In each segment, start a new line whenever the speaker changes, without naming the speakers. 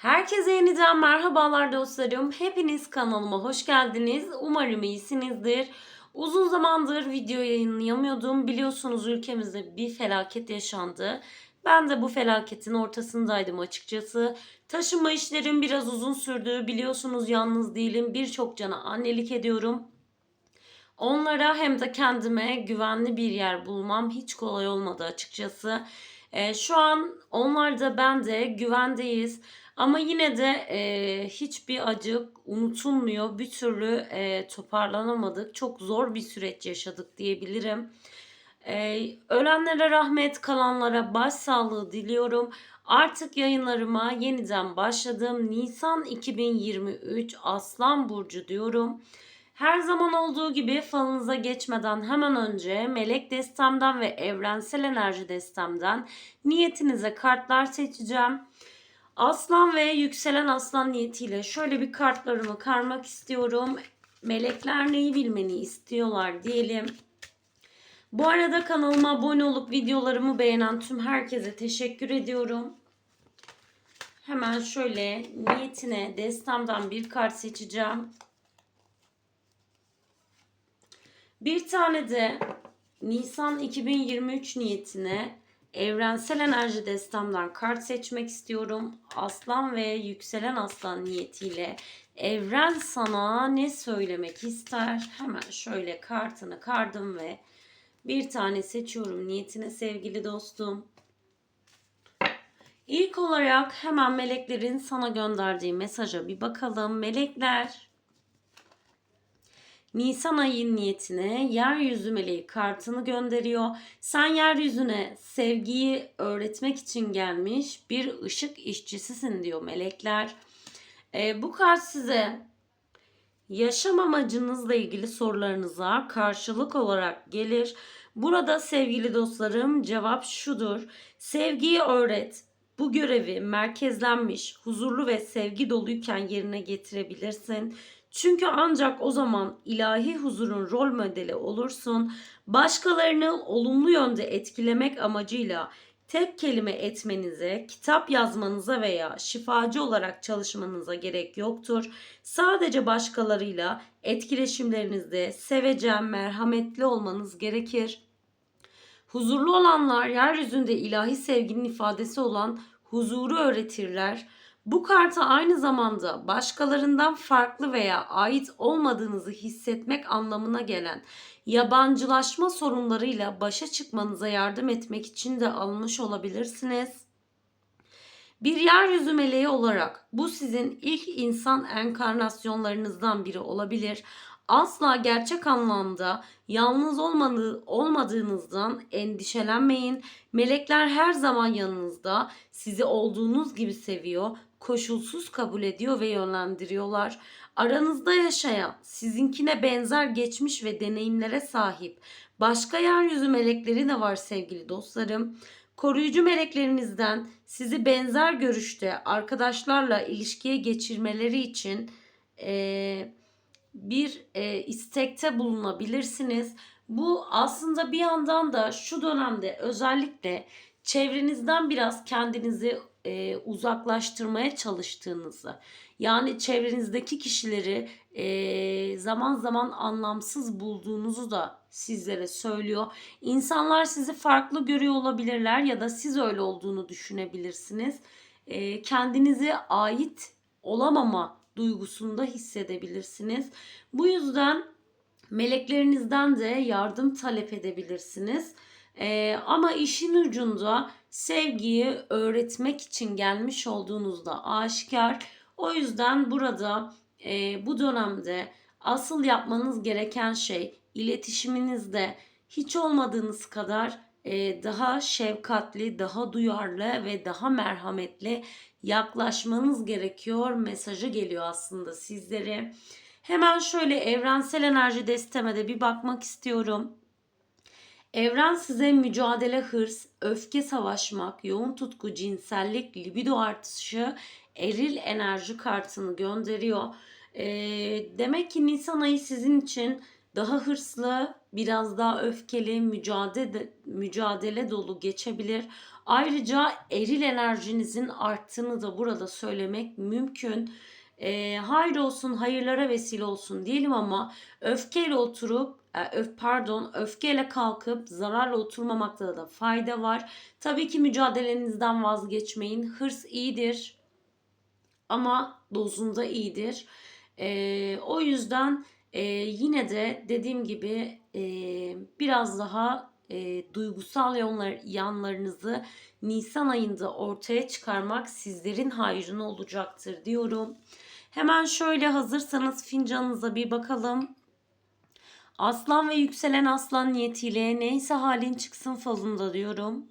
Herkese yeniden merhabalar dostlarım. Hepiniz kanalıma hoş geldiniz. Umarım iyisinizdir. Uzun zamandır video yayınlayamıyordum. Biliyorsunuz ülkemizde bir felaket yaşandı. Ben de bu felaketin ortasındaydım açıkçası. Taşınma işlerim biraz uzun sürdü. Biliyorsunuz yalnız değilim. Birçok cana annelik ediyorum. Onlara hem de kendime güvenli bir yer bulmam hiç kolay olmadı açıkçası. Ee, şu an onlar da ben de güvendeyiz. Ama yine de e, hiçbir acı unutulmuyor. Bir türlü e, toparlanamadık. Çok zor bir süreç yaşadık diyebilirim. E, ölenlere rahmet, kalanlara başsağlığı diliyorum. Artık yayınlarıma yeniden başladım. Nisan 2023 Aslan Burcu diyorum. Her zaman olduğu gibi falınıza geçmeden hemen önce melek destemden ve evrensel enerji destemden niyetinize kartlar seçeceğim. Aslan ve yükselen aslan niyetiyle şöyle bir kartlarımı karmak istiyorum. Melekler neyi bilmeni istiyorlar diyelim. Bu arada kanalıma abone olup videolarımı beğenen tüm herkese teşekkür ediyorum. Hemen şöyle niyetine destemden bir kart seçeceğim. Bir tane de Nisan 2023 niyetine evrensel enerji destemden kart seçmek istiyorum. Aslan ve yükselen aslan niyetiyle evren sana ne söylemek ister? Hemen şöyle kartını kardım ve bir tane seçiyorum niyetine sevgili dostum. İlk olarak hemen meleklerin sana gönderdiği mesaja bir bakalım. Melekler Nisan ayın niyetine yeryüzü meleği kartını gönderiyor. Sen yeryüzüne sevgiyi öğretmek için gelmiş bir ışık işçisisin diyor melekler. Ee, bu kart size yaşam amacınızla ilgili sorularınıza karşılık olarak gelir. Burada sevgili dostlarım cevap şudur. Sevgiyi öğret. Bu görevi merkezlenmiş, huzurlu ve sevgi doluyken yerine getirebilirsin. Çünkü ancak o zaman ilahi huzurun rol modeli olursun. Başkalarını olumlu yönde etkilemek amacıyla tek kelime etmenize, kitap yazmanıza veya şifacı olarak çalışmanıza gerek yoktur. Sadece başkalarıyla etkileşimlerinizde sevecen, merhametli olmanız gerekir. Huzurlu olanlar yeryüzünde ilahi sevginin ifadesi olan huzuru öğretirler. Bu karta aynı zamanda başkalarından farklı veya ait olmadığınızı hissetmek anlamına gelen yabancılaşma sorunlarıyla başa çıkmanıza yardım etmek için de almış olabilirsiniz. Bir yeryüzü meleği olarak bu sizin ilk insan enkarnasyonlarınızdan biri olabilir. Asla gerçek anlamda yalnız olmadığı, olmadığınızdan endişelenmeyin. Melekler her zaman yanınızda. Sizi olduğunuz gibi seviyor, koşulsuz kabul ediyor ve yönlendiriyorlar. Aranızda yaşayan, sizinkine benzer geçmiş ve deneyimlere sahip başka yeryüzü melekleri de var sevgili dostlarım. Koruyucu meleklerinizden sizi benzer görüşte arkadaşlarla ilişkiye geçirmeleri için eee bir e, istekte bulunabilirsiniz. Bu aslında bir yandan da şu dönemde özellikle çevrenizden biraz kendinizi e, uzaklaştırmaya çalıştığınızı yani çevrenizdeki kişileri e, zaman zaman anlamsız bulduğunuzu da sizlere söylüyor. İnsanlar sizi farklı görüyor olabilirler ya da siz öyle olduğunu düşünebilirsiniz. E, kendinize ait olamama duygusunda hissedebilirsiniz. Bu yüzden meleklerinizden de yardım talep edebilirsiniz. Ee, ama işin ucunda sevgiyi öğretmek için gelmiş olduğunuzda aşikar. O yüzden burada e, bu dönemde asıl yapmanız gereken şey iletişiminizde hiç olmadığınız kadar e, daha şefkatli, daha duyarlı ve daha merhametli yaklaşmanız gerekiyor mesajı geliyor aslında sizlere. Hemen şöyle evrensel enerji desteme de bir bakmak istiyorum. Evren size mücadele, hırs, öfke, savaşmak, yoğun tutku, cinsellik, libido artışı, eril enerji kartını gönderiyor. E, demek ki Nisan ayı sizin için daha hırslı, biraz daha öfkeli, mücadele mücadele dolu geçebilir. Ayrıca eril enerjinizin arttığını da burada söylemek mümkün. E, hayır olsun, hayırlara vesile olsun diyelim ama öfkeyle oturup, e, öf, pardon, öfkeyle kalkıp zararla oturmamakta da fayda var. Tabii ki mücadelenizden vazgeçmeyin. Hırs iyidir ama dozunda iyidir. E, o yüzden e, yine de dediğim gibi e, biraz daha e, duygusal yanlar, yanlarınızı Nisan ayında ortaya çıkarmak sizlerin hayrına olacaktır diyorum. Hemen şöyle hazırsanız fincanınıza bir bakalım. Aslan ve yükselen aslan niyetiyle neyse halin çıksın falında diyorum.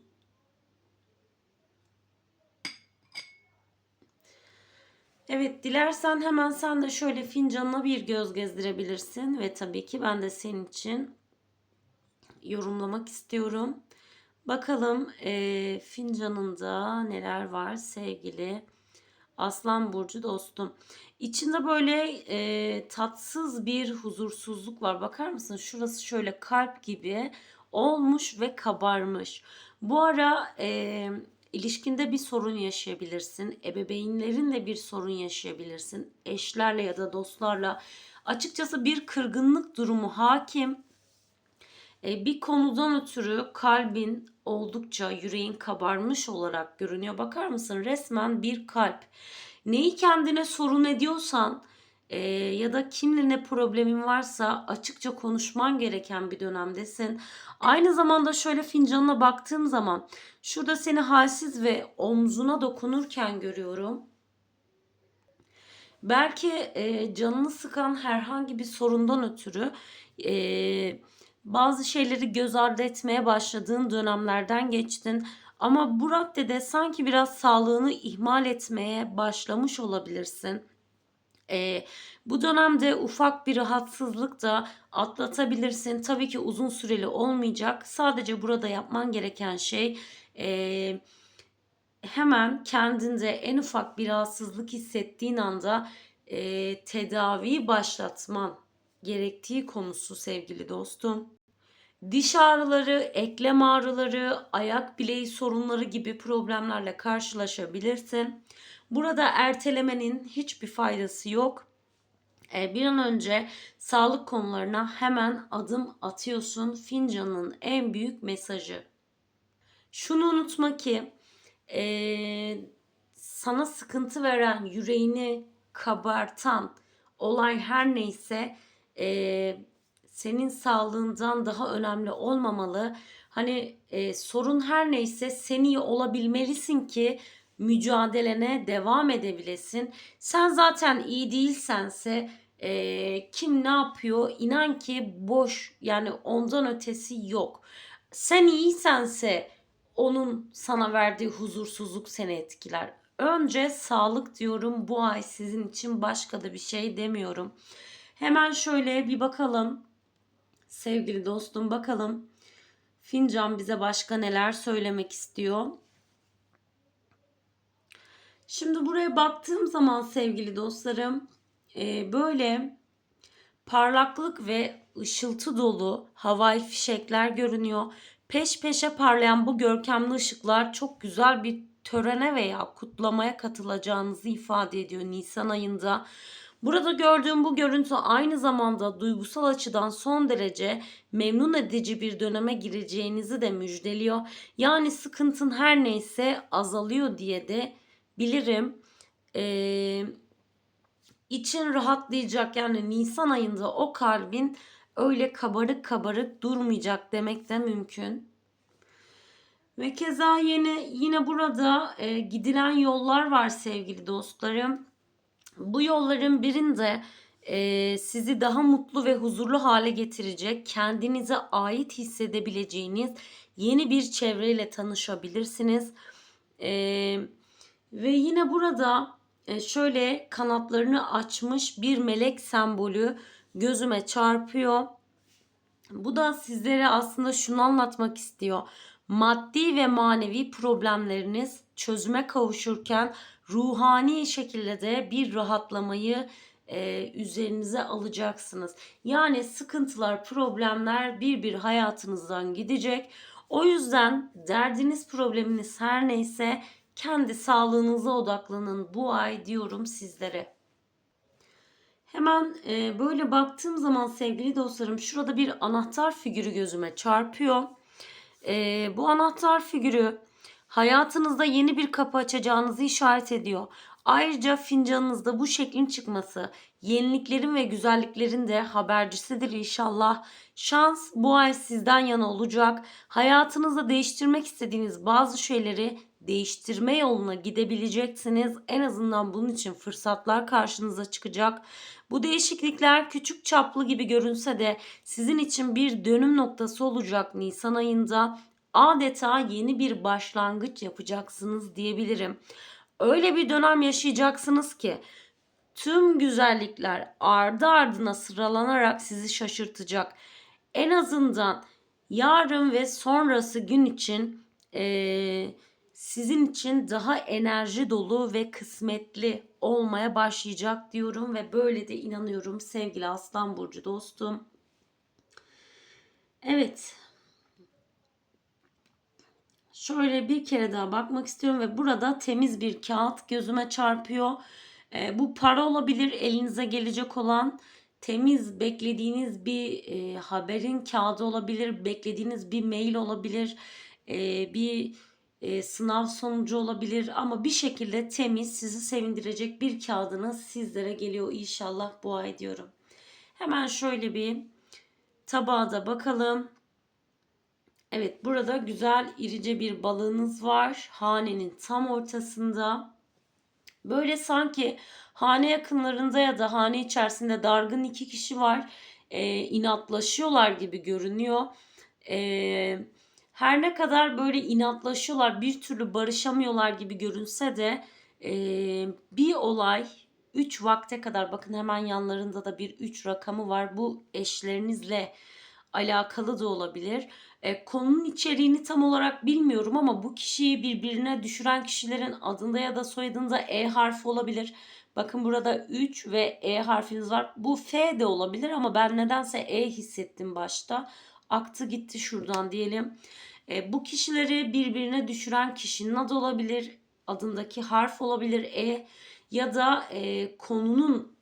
Evet dilersen hemen sen de şöyle fincanına bir göz gezdirebilirsin ve tabii ki ben de senin için yorumlamak istiyorum. Bakalım e, fincanında neler var sevgili Aslan Burcu dostum. İçinde böyle e, tatsız bir huzursuzluk var. Bakar mısın? Şurası şöyle kalp gibi olmuş ve kabarmış. Bu ara e, ilişkinde bir sorun yaşayabilirsin. Ebeveynlerinle bir sorun yaşayabilirsin. Eşlerle ya da dostlarla. Açıkçası bir kırgınlık durumu hakim. E, bir konudan ötürü kalbin oldukça yüreğin kabarmış olarak görünüyor. Bakar mısın? Resmen bir kalp. Neyi kendine sorun ediyorsan e, ya da kimle ne problemin varsa açıkça konuşman gereken bir dönemdesin. Aynı zamanda şöyle fincanına baktığım zaman şurada seni halsiz ve omzuna dokunurken görüyorum. Belki e, canını sıkan herhangi bir sorundan ötürü e, bazı şeyleri göz ardı etmeye başladığın dönemlerden geçtin. Ama bu raddede sanki biraz sağlığını ihmal etmeye başlamış olabilirsin. Ee, bu dönemde ufak bir rahatsızlık da atlatabilirsin. Tabii ki uzun süreli olmayacak. Sadece burada yapman gereken şey e, hemen kendinde en ufak bir rahatsızlık hissettiğin anda e, tedaviyi başlatman gerektiği konusu sevgili dostum. Diş ağrıları, eklem ağrıları, ayak bileği sorunları gibi problemlerle karşılaşabilirsin. Burada ertelemenin hiçbir faydası yok. E, bir an önce sağlık konularına hemen adım atıyorsun. Fincanın en büyük mesajı. Şunu unutma ki e, sana sıkıntı veren, yüreğini kabartan olay her neyse e, senin sağlığından daha önemli olmamalı. Hani e, sorun her neyse sen iyi olabilmelisin ki mücadelene devam edebilesin. Sen zaten iyi değilsense e, kim ne yapıyor inan ki boş yani ondan ötesi yok. Sen iyiysense onun sana verdiği huzursuzluk seni etkiler. Önce sağlık diyorum bu ay sizin için başka da bir şey demiyorum. Hemen şöyle bir bakalım sevgili dostum bakalım fincan bize başka neler söylemek istiyor. Şimdi buraya baktığım zaman sevgili dostlarım e, böyle parlaklık ve ışıltı dolu havai fişekler görünüyor. Peş peşe parlayan bu görkemli ışıklar çok güzel bir törene veya kutlamaya katılacağınızı ifade ediyor Nisan ayında. Burada gördüğüm bu görüntü aynı zamanda duygusal açıdan son derece memnun edici bir döneme gireceğinizi de müjdeliyor. Yani sıkıntın her neyse azalıyor diye de bilirim. Ee, için rahatlayacak yani Nisan ayında o kalbin öyle kabarık kabarık durmayacak demek de mümkün. Ve keza yine yine burada e, gidilen yollar var sevgili dostlarım. Bu yolların birinde e, sizi daha mutlu ve huzurlu hale getirecek, kendinize ait hissedebileceğiniz yeni bir çevreyle tanışabilirsiniz. E, ve yine burada e, şöyle kanatlarını açmış bir melek sembolü gözüme çarpıyor. Bu da sizlere aslında şunu anlatmak istiyor. Maddi ve manevi problemleriniz çözüme kavuşurken ruhani şekilde de bir rahatlamayı e, üzerinize alacaksınız. Yani sıkıntılar, problemler bir bir hayatınızdan gidecek. O yüzden derdiniz, probleminiz her neyse kendi sağlığınıza odaklanın bu ay diyorum sizlere. Hemen e, böyle baktığım zaman sevgili dostlarım şurada bir anahtar figürü gözüme çarpıyor. E, bu anahtar figürü hayatınızda yeni bir kapı açacağınızı işaret ediyor. Ayrıca fincanınızda bu şeklin çıkması yeniliklerin ve güzelliklerin de habercisidir inşallah. Şans bu ay sizden yana olacak. Hayatınızda değiştirmek istediğiniz bazı şeyleri değiştirme yoluna gidebileceksiniz. En azından bunun için fırsatlar karşınıza çıkacak. Bu değişiklikler küçük çaplı gibi görünse de sizin için bir dönüm noktası olacak Nisan ayında. Adeta yeni bir başlangıç yapacaksınız diyebilirim. Öyle bir dönem yaşayacaksınız ki tüm güzellikler ardı ardına sıralanarak sizi şaşırtacak. En azından yarın ve sonrası gün için eee sizin için daha enerji dolu ve kısmetli olmaya başlayacak diyorum ve böyle de inanıyorum sevgili Aslan Burcu dostum. Evet. Şöyle bir kere daha bakmak istiyorum ve burada temiz bir kağıt gözüme çarpıyor. E, bu para olabilir elinize gelecek olan temiz beklediğiniz bir e, haberin kağıdı olabilir, beklediğiniz bir mail olabilir, e, bir e, sınav sonucu olabilir ama bir şekilde temiz sizi sevindirecek bir kağıdınız sizlere geliyor inşallah bu ay diyorum. Hemen şöyle bir tabağa da bakalım. Evet burada güzel irice bir balığınız var. Hanenin tam ortasında. Böyle sanki hane yakınlarında ya da hane içerisinde dargın iki kişi var. E, inatlaşıyorlar gibi görünüyor. Eee her ne kadar böyle inatlaşıyorlar, bir türlü barışamıyorlar gibi görünse de e, bir olay 3 vakte kadar bakın hemen yanlarında da bir 3 rakamı var. Bu eşlerinizle alakalı da olabilir. E, konunun içeriğini tam olarak bilmiyorum ama bu kişiyi birbirine düşüren kişilerin adında ya da soyadında E harfi olabilir. Bakın burada 3 ve E harfiniz var. Bu F de olabilir ama ben nedense E hissettim başta. Aktı gitti şuradan diyelim. E, bu kişileri birbirine düşüren kişinin adı olabilir, adındaki harf olabilir E ya da e, konunun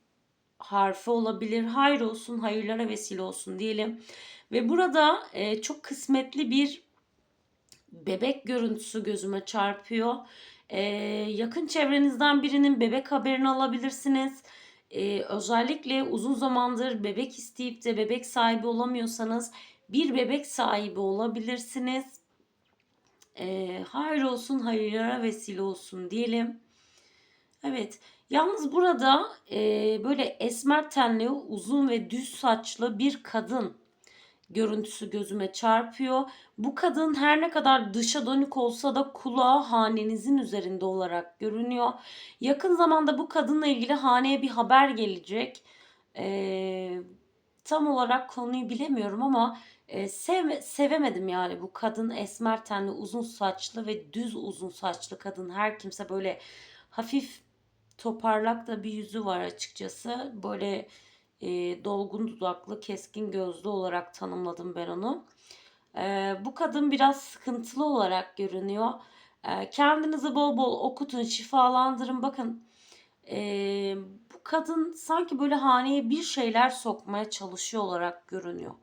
harfi olabilir. Hayır olsun, hayırlara vesile olsun diyelim. Ve burada e, çok kısmetli bir bebek görüntüsü gözüme çarpıyor. E, yakın çevrenizden birinin bebek haberini alabilirsiniz. E, özellikle uzun zamandır bebek isteyip de bebek sahibi olamıyorsanız bir bebek sahibi olabilirsiniz. E, hayır olsun, hayırlara vesile olsun diyelim. Evet. Yalnız burada e, böyle esmer tenli, uzun ve düz saçlı bir kadın görüntüsü gözüme çarpıyor. Bu kadın her ne kadar dışa dönük olsa da kulağı hanenizin üzerinde olarak görünüyor. Yakın zamanda bu kadınla ilgili haneye bir haber gelecek. Ee, tam olarak konuyu bilemiyorum ama e, sev, sevemedim yani bu kadın esmer tenli uzun saçlı ve düz uzun saçlı kadın her kimse böyle hafif toparlak da bir yüzü var açıkçası böyle e, dolgun dudaklı keskin gözlü olarak tanımladım ben onu e, bu kadın biraz sıkıntılı olarak görünüyor e, kendinizi bol bol okutun şifalandırın bakın e, bu kadın sanki böyle haneye bir şeyler sokmaya çalışıyor olarak görünüyor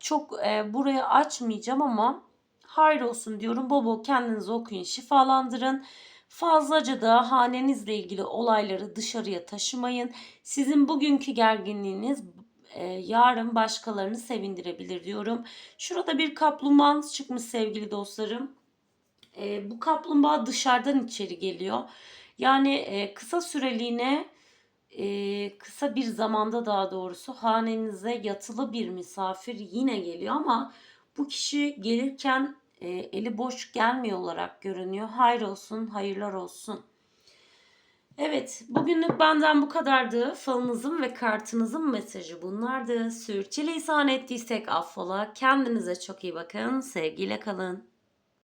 çok e, burayı açmayacağım ama hayır olsun diyorum. Bol bol kendinizi okuyun, şifalandırın. Fazlaca da hanenizle ilgili olayları dışarıya taşımayın. Sizin bugünkü gerginliğiniz e, yarın başkalarını sevindirebilir diyorum. Şurada bir kaplumbağanız çıkmış sevgili dostlarım. E, bu kaplumbağa dışarıdan içeri geliyor. Yani e, kısa süreliğine e, kısa bir zamanda daha doğrusu hanenize yatılı bir misafir yine geliyor ama bu kişi gelirken e, eli boş gelmiyor olarak görünüyor. Hayır olsun, hayırlar olsun. Evet, bugünlük benden bu kadardı. Falınızın ve kartınızın mesajı bunlardı. Sürçülisan ettiysek affola. Kendinize çok iyi bakın. Sevgiyle kalın.